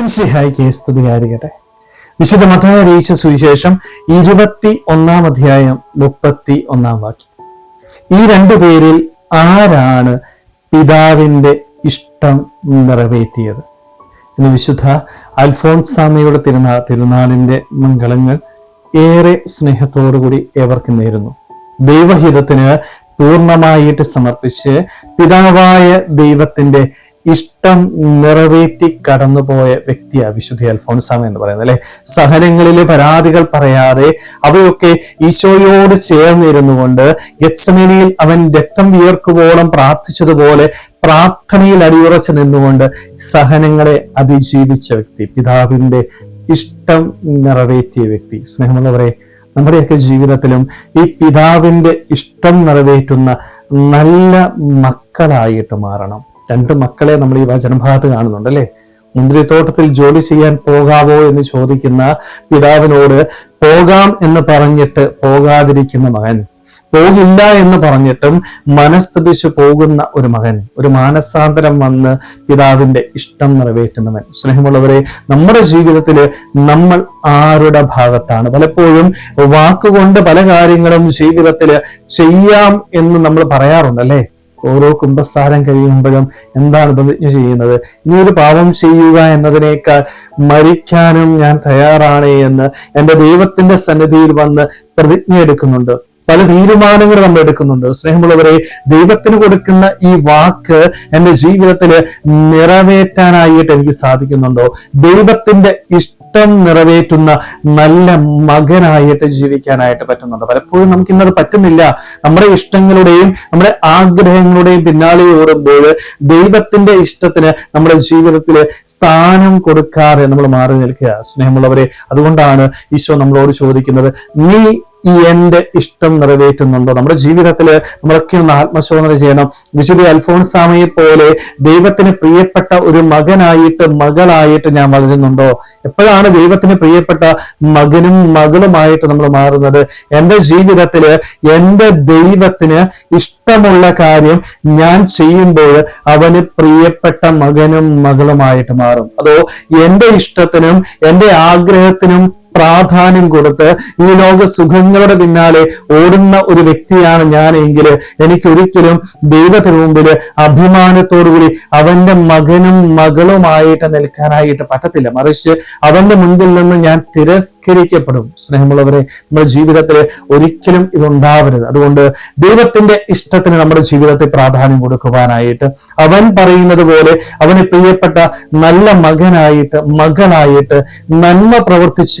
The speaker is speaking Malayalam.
ഈശ്വംസിഹായിക്ക് സ്തുതിയായിരിക്കട്ടെ വിശുദ്ധ മതമായ അറിയിച്ച സുവിശേഷം ഇരുപത്തി ഒന്നാം അധ്യായം മുപ്പത്തി ഒന്നാം വാക്യം. ഈ രണ്ടു പേരിൽ ആരാണ് പിതാവിന്റെ ഇഷ്ടം നിറവേറ്റിയത്? ഇന്ന് വിശുദ്ധ അൽഫോൺസാമയുടെ തിരുനാൾ തിരുനാളിന്റെ മംഗളങ്ങൾ ഏറെ സ്നേഹത്തോടുകൂടി ഏവർക്കും നേരുന്നു. ദൈവഹിതത്തിന് പൂർണമായിട്ട് സമർപ്പിച്ച് പിതാവായ ദൈവത്തിന്റെ ഇഷ്ടം നിറവേറ്റി കടന്നുപോയ വ്യക്തിയാണ് വിശുദ്ധി അൽഫോൺസാമ എന്ന് പറയുന്നത് അല്ലെ? സഹനങ്ങളിലെ പരാതികൾ പറയാതെ അവയൊക്കെ ഈശോയോട് ചേർന്നിരുന്നു കൊണ്ട് ഗത്സമേനിയിൽ അവൻ രക്തം വിയർക്കുവോളം പ്രാർത്ഥിച്ചതുപോലെ പ്രാർത്ഥനയിൽ അടിയുറച്ചു നിന്നുകൊണ്ട് സഹനങ്ങളെ അതിജീവിച്ച വ്യക്തി പിതാവിന്റെ ഇഷ്ടം നിറവേറ്റിയ വ്യക്തി. സ്നേഹമുള്ളവരെ നമ്മുടെയൊക്കെ ജീവിതത്തിലും ഈ പിതാവിന്റെ ഇഷ്ടം നിറവേറ്റുന്ന നല്ല മക്കളായിട്ട് മാറണം. രണ്ട് മക്കളെ നമ്മൾ ഈ വചനഭാഗത്ത് കാണുന്നുണ്ട് അല്ലെ? മുന്തിരിത്തോട്ടത്തിൽ ജോലി ചെയ്യാൻ പോകാവോ എന്ന് ചോദിക്കുന്ന പിതാവിനോട് പോകാം എന്ന് പറഞ്ഞിട്ട് പോകാതിരിക്കുന്ന മകൻ പോകില്ല എന്ന് പറഞ്ഞിട്ടും മനസ്തപിച്ചു പോകുന്ന ഒരു മകൻ ഒരു മാനസാന്തരം വന്ന് പിതാവിന്റെ ഇഷ്ടം നിറവേറ്റുന്നവൻ. സ്നേഹമുള്ളവരെ നമ്മുടെ ജീവിതത്തിൽ നമ്മൾ ആരുടെ ഭാഗത്താണ്? പലപ്പോഴും വാക്കുകൊണ്ട് പല കാര്യങ്ങളും ജീവിതത്തിൽ ചെയ്യാം എന്ന് നമ്മൾ പറയാറുണ്ട് അല്ലേ ഓരോ കുംഭസാരം കഴിയുമ്പോഴും എന്താണ് പ്രതിജ്ഞ ചെയ്യുന്നത്? ഇനി ഒരു പാപം ചെയ്യുക എന്നതിനേക്കാൾ മരിക്കാനും ഞാൻ തയ്യാറാണ് എന്ന് എന്റെ ദൈവത്തിന്റെ സന്നിധിയിൽ വന്ന് പ്രതിജ്ഞ എടുക്കുന്നുണ്ട്. പല തീരുമാനങ്ങൾ നമ്മൾ എടുക്കുന്നുണ്ട്. സ്നേഹമുള്ളവരെ ദൈവത്തിന് കൊടുക്കുന്ന ഈ വാക്ക് എന്റെ ജീവിതത്തിൽ നിറവേറ്റാനായിട്ട് എനിക്ക് സാധിക്കുന്നുണ്ടോ? ദൈവത്തിന്റെ ഇഷ്ടം നിറവേറ്റുന്ന നല്ല മകനായിട്ട് ജീവിക്കാനായിട്ട് പറ്റുന്നുണ്ട്. പലപ്പോഴും നമുക്ക് ഇന്നത് പറ്റുന്നില്ല. നമ്മുടെ ഇഷ്ടങ്ങളുടെയും നമ്മുടെ ആഗ്രഹങ്ങളുടെയും പിന്നാലെ ഓടുമ്പോൾ ദൈവത്തിന്റെ ഇഷ്ടത്തിന് നമ്മുടെ ജീവിതത്തിൽ സ്ഥാനം കൊടുക്കാതെ നമ്മൾ മാറി നിൽക്കുക. സ്നേഹമുള്ളവരെ അതുകൊണ്ടാണ് ഈശോ നമ്മളോട് ചോദിക്കുന്നത് നീ ഈ എന്റെ ഇഷ്ടം നിറവേറ്റുന്നുണ്ടോ? നമ്മുടെ ജീവിതത്തിൽ നമ്മളൊക്കെ ഒന്ന് ആത്മശോധന ചെയ്യണം. വിശുദ്ധ അൽഫോൺസാമയെ പോലെ ദൈവത്തിന് പ്രിയപ്പെട്ട ഒരു മകനായിട്ട് മകളായിട്ട് ഞാൻ വളരുന്നുണ്ടോ? എപ്പോഴാണ് ദൈവത്തിന് പ്രിയപ്പെട്ട മകനും മകളുമായിട്ട് നമ്മൾ മാറുന്നത്? എന്റെ ജീവിതത്തിൽ എന്റെ ദൈവത്തിന് ഇഷ്ടമുള്ള കാര്യം ഞാൻ ചെയ്യുമ്പോൾ അവന് പ്രിയപ്പെട്ട മകനും മകളുമായിട്ട് മാറും. അതോ എന്റെ ഇഷ്ടത്തിനും എന്റെ ആഗ്രഹത്തിനും പ്രാധാന്യം കൊടുത്ത് ഈ ലോക സുഖങ്ങളുടെ പിന്നാലെ ഓടുന്ന ഒരു വ്യക്തിയാണ് ഞാനെങ്കിൽ എനിക്ക് ഒരിക്കലും ദൈവത്തിന് മുമ്പിൽ അഭിമാനത്തോടുകൂടി അവന്റെ മകനും മകളുമായിട്ട് നിൽക്കാനായിട്ട് പറ്റത്തില്ല. മറിച്ച് അവന്റെ മുൻപിൽ നിന്ന് ഞാൻ തിരസ്കരിക്കപ്പെടും. സ്നേഹമുള്ളവരെ നമ്മുടെ ജീവിതത്തിൽ ഒരിക്കലും ഇതുണ്ടാവരുത്. അതുകൊണ്ട് ദൈവത്തിന്റെ ഇഷ്ടത്തിന് നമ്മുടെ ജീവിതത്തിൽ പ്രാധാന്യം കൊടുക്കുവാനായിട്ട് അവൻ പറയുന്നത് പോലെ അവന് പ്രിയപ്പെട്ട നല്ല മകനായിട്ട് മകളായിട്ട് നന്മ പ്രവർത്തിച്ച്